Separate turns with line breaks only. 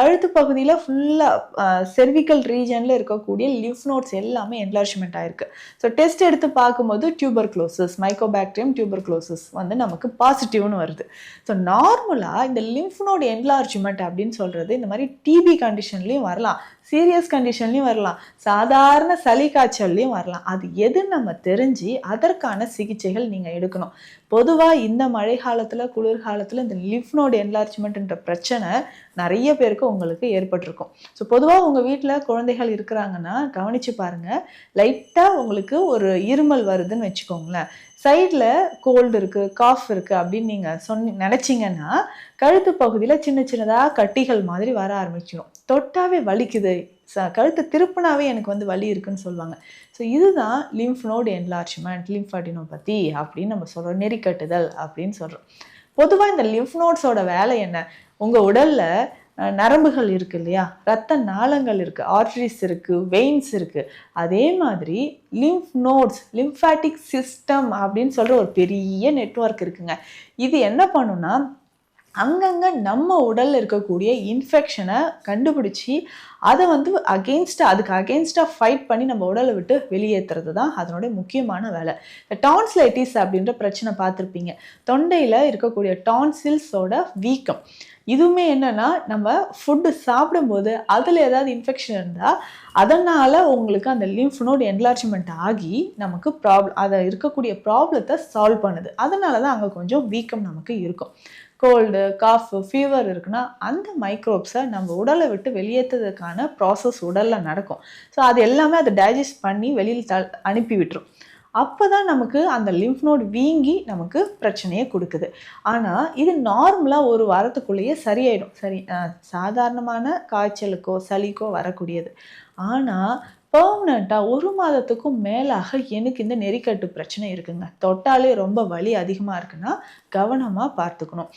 கழுத்து பகுதியில் ஃபுல்லாக செர்விக்கல் ரீஜனில் இருக்கக்கூடிய லிஃப் நோட்ஸ் எல்லாமே என்லார்ஜ்மெண்ட் ஆயிருக்கு. ஸோ டெஸ்ட் எடுத்து பார்க்கும்போது tuberculosis mycobacterium tuberculosis வந்து நமக்கு பாசிட்டிவ்னு வருது. ஸோ நார்மலாக இந்த லிம்ஃப் நோட் என்லார்ஜ்மெண்ட் அப்படின்னு சொல்கிறது இந்த மாதிரி டிபி கண்டிஷன்லேயும் வரலாம். சீரியஸ் கண்டிஷன்லையும் வரலாம். சாதாரண சளி காய்ச்சல்லையும் வரலாம். அது எது நம்ம தெரிஞ்சு அதற்கான சிகிச்சைகள் நீங்கள் எடுக்கணும். பொதுவாக இந்த மழை காலத்தில் குளிர்காலத்தில் இந்த லிஃப் நோட் என்லார்ஜ்மெண்ட்ன்ற பிரச்சனை நிறைய பேருக்கு உங்களுக்கு ஏற்பட்டிருக்கும். ஸோ பொதுவாக உங்கள் வீட்டில் குழந்தைகள் இருக்கிறாங்கன்னா கவனித்து பாருங்கள் லைட்டாக உங்களுக்கு ஒரு இருமல் வருதுன்னு வச்சுக்கோங்களேன். சைடில் கோல்டு இருக்குது காஃப் இருக்குது அப்படின்னு நீங்கள் சொன்னி நினச்சிங்கன்னா கழுத்து பகுதியில் சின்ன சின்னதாக கட்டிகள் மாதிரி வர ஆரம்பிச்சிடும் தொட்டாவே வலிக்குது ச கழுத்தை திருப்பினாவே எனக்கு வந்து வலி இருக்குன்னு சொல்லுவாங்க. ஸோ இதுதான் லிம்ஃப் நோடு என்லார்ஜ்மெண்ட் லிம்ஃபாட்டினோபதி அப்படின்னு நம்ம சொல்கிறோம் நெறிக்கட்டுதல் அப்படின்னு சொல்கிறோம் பொதுவாக இந்த லிம்ஃப் நோட்ஸோட வேலை என்ன? உங்கள் உடலில் நரம்புகள் இருக்கு இல்லையா? ரத்த நாளங்கள் இருக்கு ஆர்டரிஸ் இருக்கு வெயின்ஸ் இருக்கு. அதே மாதிரி லிம்ஃப் நோட்ஸ் லிம்ஃபேட்டிக் சிஸ்டம் அப்படின்னு சொல்கிற ஒரு பெரிய நெட்ஒர்க் இருக்குங்க. இது என்ன பண்ணுன்னா அங்கங்கே நம்ம உடலில் இருக்கக்கூடிய இன்ஃபெக்ஷனை கண்டுபிடிச்சி அதை வந்து அகெயின்ஸ்டாக அதுக்கு அகெயின்ஸ்டாக ஃபைட் பண்ணி நம்ம உடலை விட்டு வெளியேற்றுறது தான் அதனுடைய முக்கியமான வேலை. இந்த டான்ஸ்லைட்டிஸ் அப்படின்ற பிரச்சனை பார்த்துருப்பீங்க. தொண்டையில் இருக்கக்கூடிய டான்சில்ஸோட வீக்கம். இதுவுமே என்னென்னா நம்ம ஃபுட்டு சாப்பிடும்போது அதில் ஏதாவது இன்ஃபெக்ஷன் இருந்தால் அதனால் உங்களுக்கு அந்த லிம்ஃப் நோட் என்லார்ஜ்மெண்ட் ஆகி நமக்கு ப்ராப்ளம் அதை இருக்கக்கூடிய ப்ராப்ளத்தை சால்வ் பண்ணுது. அதனால தான் அங்கே கொஞ்சம் வீக்கம் நமக்கு இருக்கும். கோல்டு காஃப் ஃபீவர் இருக்குன்னா அந்த மைக்ரோப்ஸை நம்ம உடலை விட்டு வெளியேற்றதுக்கான ப்ராசஸ் உடலில் நடக்கும். ஸோ அது எல்லாமே அதை டைஜஸ்ட் பண்ணி வெளியில் த அனுப்பி விட்டுரும். அப்போ தான் நமக்கு அந்த லிம்ஃப் நோட் வீங்கி நமக்கு பிரச்சனையை கொடுக்குது. ஆனால் இது நார்மலாக ஒரு வாரத்துக்குள்ளேயே சரியாயிடும். சரி சாதாரணமான காய்ச்சலுக்கோ சளிக்கோ வரக்கூடியது. ஆனால் பர்மனண்ட்டாக ஒரு மாதத்துக்கும் மேலாக எனக்கு இந்த நெறிக்கட்டு பிரச்சனை இருக்குங்க. தொட்டாலே ரொம்ப வலி அதிகமாக இருக்குன்னா கவனமாக பார்த்துக்கணும்.